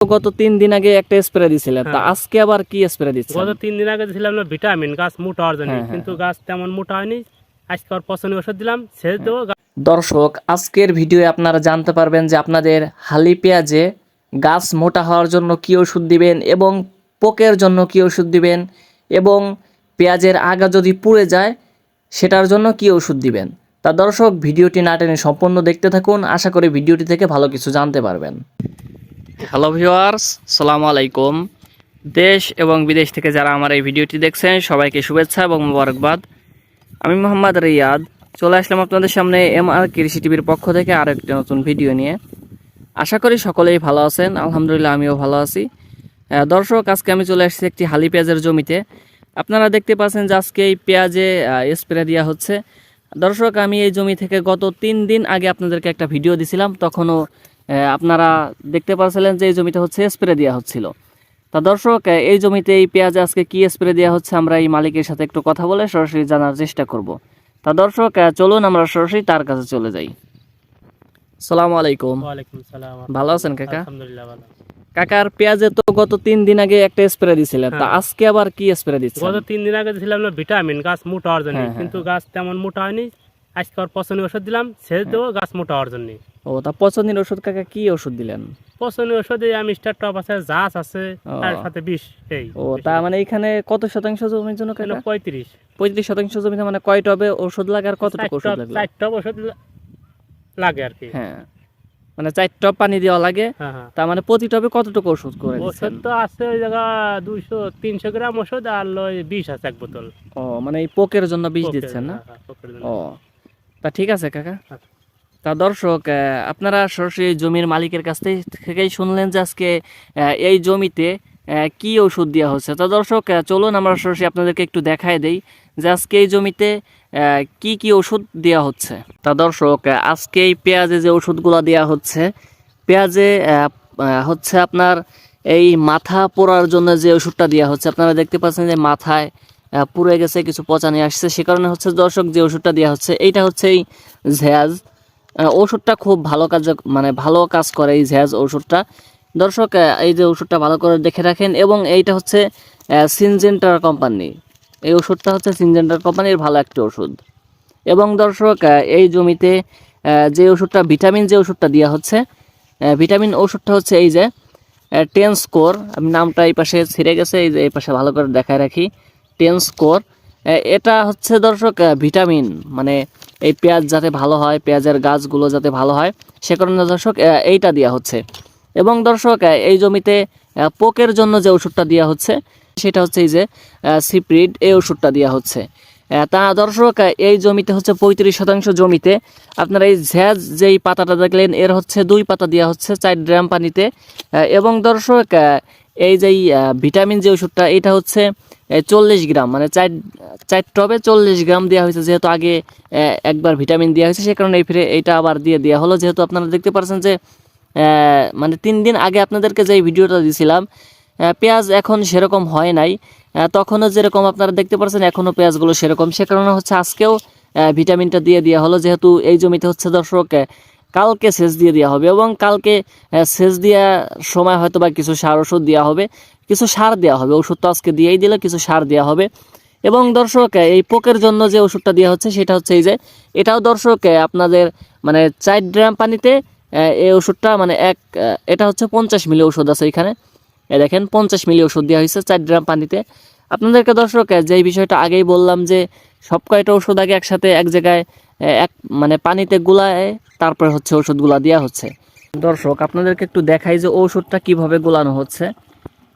গত তিন দিন আগে একটা স্প্রে দিছিলেন তা হ্যাঁ। আজকে আবার কি স্প্রে দিচ্ছেন? গত তিন দিন আগে দিয়েছিলাম না ভিটামিন গাছ মোটা হওয়ার জন্য হ্যাঁ, হ্যাঁ, কিন্তু গাছ তেমন মোটা হয়নি। আজকে আর পছন্দ ওষুধ দিলাম সেচ দেবো। দর্শক আজকের ভিডিওয়ে আপনারা জানতে পারবেন যে আপনাদের হালি পেঁয়াজে গাছ মোটা হওয়ার জন্য কি ওষুধ দিবেন এবং পোকের জন্য কি ওষুধ দিবেন এবং পেঁয়াজের আগা যদি পুড়ে যায় সেটার জন্য কি ওষুধ দিবেন? তা দর্শক ভিডিওটি না টেনে সম্পূর্ণ দেখতে থাকুন। আশা করি ভিডিওটি থেকে ভালো কিছু জানতে পারবেন। হ্যালো ভিউয়ার্স, সালামু আলাইকুম। দেশ এবং বিদেশ থেকে যারা আমার এই ভিডিওটি দেখছেন, সবাইকে শুভেচ্ছা এবং মোবারকবাদ। আমি মোহাম্মদ রিয়াদ, চলে আসলাম আপনাদের সামনে এম আর কৃষি টিভির পক্ষ থেকে আরও একটি নতুন ভিডিও নিয়ে। আশা করি সকলেই ভালো আছেন, আলহামদুলিল্লাহ আমিও ভালো আছি। দর্শক, আজকে আমি চলে আসছি একটি হালি পেঁয়াজের জমিতে। আপনারা দেখতে পাচ্ছেন যে আজকে এই পেঁয়াজে স্প্রে দেওয়া হচ্ছে। দর্শক, আমি এই জমি থেকে গত তিন দিন আগে আপনাদেরকে একটা ভিডিও দিছিলাম, তখনও আপনারা দেখতে পাচ্ছিলেন যে এই জমিতে হচ্ছে স্প্রে দেওয়া হচ্ছিল। তা দর্শক এই জমিতে এই পেঁয়াজে আজকে কি স্প্রে দেওয়া হচ্ছে আমরা এই মালিকের সাথে একটু কথা বলে সরাসরি জানার চেষ্টা করব। তা দর্শক চলুন আমরা সরাসরি তার কাছে চলে যাই। সালামু আলাইকুম। ভালো আছেন কাকা? কাকার পেঁয়াজে তো গত তিন দিন আগে একটা স্প্রে দিছিলেন তা হ্যাঁ। আজকে আবার কি স্প্রে দিচ্ছেন? গত তিন দিন আগে দিয়েছিলাম না ভিটামিন গাছ মোটা হওয়ার জন্য হ্যাঁ, হ্যাঁ, কিন্তু গাছ তেমন মোটা হয়নি। আজকে আর পছন্দ ওষুধ দিলাম সেচ দেবো গাছ মোটা হওয়ার জন্য। ও তা পছন্দের ওষুধ কাকা কি ওষুধ দিলেন? পছন্দ ওষুধে আমি স্টার টপ আছে জাস আছে তার সাথে বিষ এই ও তা মানে এখানে কত শতাংশ জমির জন্য কাকা? পঁয়ত্রিশ। পঁয়ত্রিশ শতাংশ জমিতে মানে কয় টবে ওষুধ লাগে আর কতটুকু ওষুধ লাগবে চার টপ ওষুধ লাগে আর কি। হ্যাঁ মানে চার টব পানি দেওয়া লাগে হ্যাঁ হ্যাঁ। তার মানে প্রতি টবে কতটুকু ওষুধ করে ওষুধ তো আছে ওই জায়গা দুইশো তিনশো গ্রাম ওষুধ আর বিষ আছে এক বোতল। ও মানে এই পোকের জন্য বিষ দিচ্ছেন না? হ্যাঁ। ও তা ঠিক আছে কাকা। হ্যাঁ। তা দর্শক আপনারা সরাসরি জমির মালিকের কাছ থেকে- থেকেই শুনলেন যে আজকে এই জমিতে কি ওষুধ দেওয়া হচ্ছে। তা দর্শক চলুন আমরা সরাসরি আপনাদেরকে একটু দেখায় দেই যে আজকে এই জমিতে কি কি ওষুধ দেওয়া হচ্ছে। তা দর্শক আজকে এই পেঁয়াজে যে ওষুধগুলো দেওয়া হচ্ছে পেঁয়াজে হচ্ছে আপনার এই মাথা পোড়ার জন্য যে ওষুধটা দেওয়া হচ্ছে আপনারা দেখতে পাচ্ছেন যে মাথায় পুড়ে গেছে, কিছু পচা নিয়ে আসছে। সে কারণে হচ্ছে দর্শক যে ওষুধটা দেওয়া হচ্ছে, এইটা হচ্ছে এই ঝ্যাজ ওষুধটা খুব ভালো কাজ মানে ভালো কাজ করে এই ঝ্যাজ ওষুধটা। দর্শক এই যে ওষুধটা ভালো করে দেখে রাখেন এবং এইটা হচ্ছে সিনজেন্টার কোম্পানি। এই ওষুধটা হচ্ছে সিনজেন্টার কোম্পানির ভালো একটি ওষুধ। এবং দর্শক এই জমিতে যে ওষুধটা, ভিটামিন যে ওষুধটা দেওয়া হচ্ছে ভিটামিন ওষুধটা হচ্ছে এই যে টেন স্কোর আমি নামটা এই পাশে ছিঁড়ে গেছে, এই যে এই পাশে ভালো করে দেখায় রাখি। টেন স্কোর এটা হচ্ছে দর্শক ভিটামিন মানে এই পেঁয়াজ যাতে ভালো হয়, পেঁয়াজের গাছগুলো যাতে ভালো হয়, সে কারণে দর্শক এইটা দেওয়া হচ্ছে। এবং দর্শক এই জমিতে পোকের জন্য যে ওষুধটা দেওয়া হচ্ছে, সেটা হচ্ছে এই যে সিপ্রিড এই ওষুধটা দেওয়া হচ্ছে। তা দর্শক এই জমিতে হচ্ছে পঁয়ত্রিশ শতাংশ জমিতে, আপনারা এই ঝ্যাজ যেই পাতাটা দেখলেন, এর হচ্ছে দুই পাতা দেওয়া হচ্ছে, চার ড্রাম পানিতে। এবং দর্শক এই যেই ভিটামিন যে ওষুধটা, এটা হচ্ছে চল্লিশ গ্রাম মানে চার চার টবে চল্লিশ গ্রাম দেওয়া হয়েছে, যেহেতু আগে একবার ভিটামিন দেওয়া হয়েছে, সে কারণে এই ফিরে এইটা আবার দিয়ে দেওয়া হলো। যেহেতু আপনারা দেখতে পাচ্ছেন যে মানে তিন দিন আগে আপনাদেরকে যে ভিডিওটা দিয়েছিলাম পেঁয়াজ এখন সেরকম হয় নাই। তখনও যেরকম আপনারা দেখতে পাচ্ছেন এখনও পেঁয়াজগুলো সেরকম। সে কারণে হচ্ছে আজকেও ভিটামিনটা দিয়ে দেওয়া হলো, যেহেতু এই জমিতে হচ্ছে দর্শক কালকে সেচ দিয়ে দেওয়া হবে এবং কালকে সেচ দেওয়ার সময় হয়তো বা কিছু সার ওষুধ দেওয়া হবে, কিছু সার দেওয়া হবে, ওষুধ তো আজকে দিয়েই দিলে কিছু সার দেওয়া হবে। এবং দর্শক এই পোকের জন্য যে ওষুধটা দেওয়া হচ্ছে সেটা হচ্ছে এই যে, এটাও দর্শক আপনাদের মানে চার ড্রাম পানিতে এই ওষুধটা মানে এক এটা হচ্ছে পঞ্চাশ মিলি ওষুধ আছে এখানে। এ দেখেন, পঞ্চাশ মিলি ওষুধ দেওয়া হয়েছে চার ড্রাম পানিতে। আপনাদেরকে দর্শক যে বিষয়টা আগেই বললাম যে সব কয়টা ওষুধ আগে একসাথে এক জায়গায় এক মানে পানিতে গুলায় তারপরে হচ্ছে ওষুধগুলা দেওয়া হচ্ছে। দর্শক, আপনাদেরকে একটু দেখাই যে ওষুধটা কীভাবে গোলানো হচ্ছে।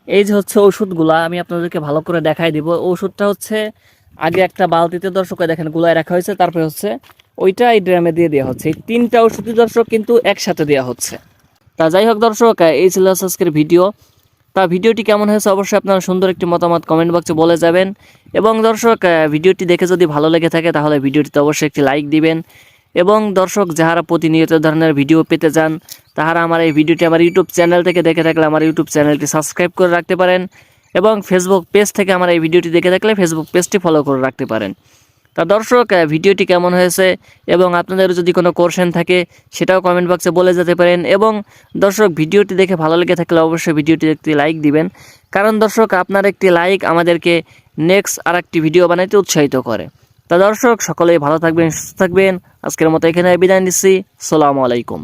এই যে হচ্ছে ওষুধগুলা আমি আপনাদেরকে ভালো করে দেখাই দিব। ওষুধটা হচ্ছে, আগে একটা বালতিতে দর্শক দেখেন গুলায় রাখা হয়েছে, তারপরে হচ্ছে ওইটা এই ড্রামে দিয়ে দেওয়া হচ্ছে। এই তিনটা ওষুধই দর্শক কিন্তু একসাথে দেওয়া হচ্ছে। তা যাই হোক দর্শক এই ছিল আজকের ভিডিও। তা ভিডিওটি কেমন হয়েছে অবশ্যই আপনারা সুন্দর একটি মতামত কমেন্ট বক্সে বলে যাবেন। এবং দর্শক ভিডিওটি দেখে যদি ভালো লেগে থাকে, তাহলে ভিডিওটিতে অবশ্যই একটি লাইক দিবেন। এবং দর্শক, যাহারা প্রতিনিয়ত ধরনের ভিডিও পেতে চান, তাহারা আমার এই ভিডিওটি আমার ইউটিউব চ্যানেল থেকে দেখে থাকলে আমার ইউটিউব চ্যানেলটি সাবস্ক্রাইব করে রাখতে পারেন। এবং ফেসবুক পেজ থেকে আমার এই ভিডিওটি দেখে থাকলে ফেসবুক পেজটি ফলো করে রাখতে পারেন। তা দর্শক ভিডিওটি কেমন হয়েছে এবং আপনাদের যদি কোনো কোশ্চেন থাকে, সেটাও কমেন্ট বক্সে বলে যেতে পারেন। এবং দর্শক, ভিডিওটি দেখে ভালো লেগে থাকলে অবশ্যই ভিডিওটি একটি লাইক দিবেন। কারণ দর্শক, আপনার একটি লাইক আমাদেরকে নেক্সট আর একটি ভিডিও বানাইতে উৎসাহিত করে। তা দর্শক, সকলেই ভালো থাকবেন, সুস্থ থাকবেন। আজকের মতো এখানে বিদায় নিচ্ছি। সালামু আলাইকুম।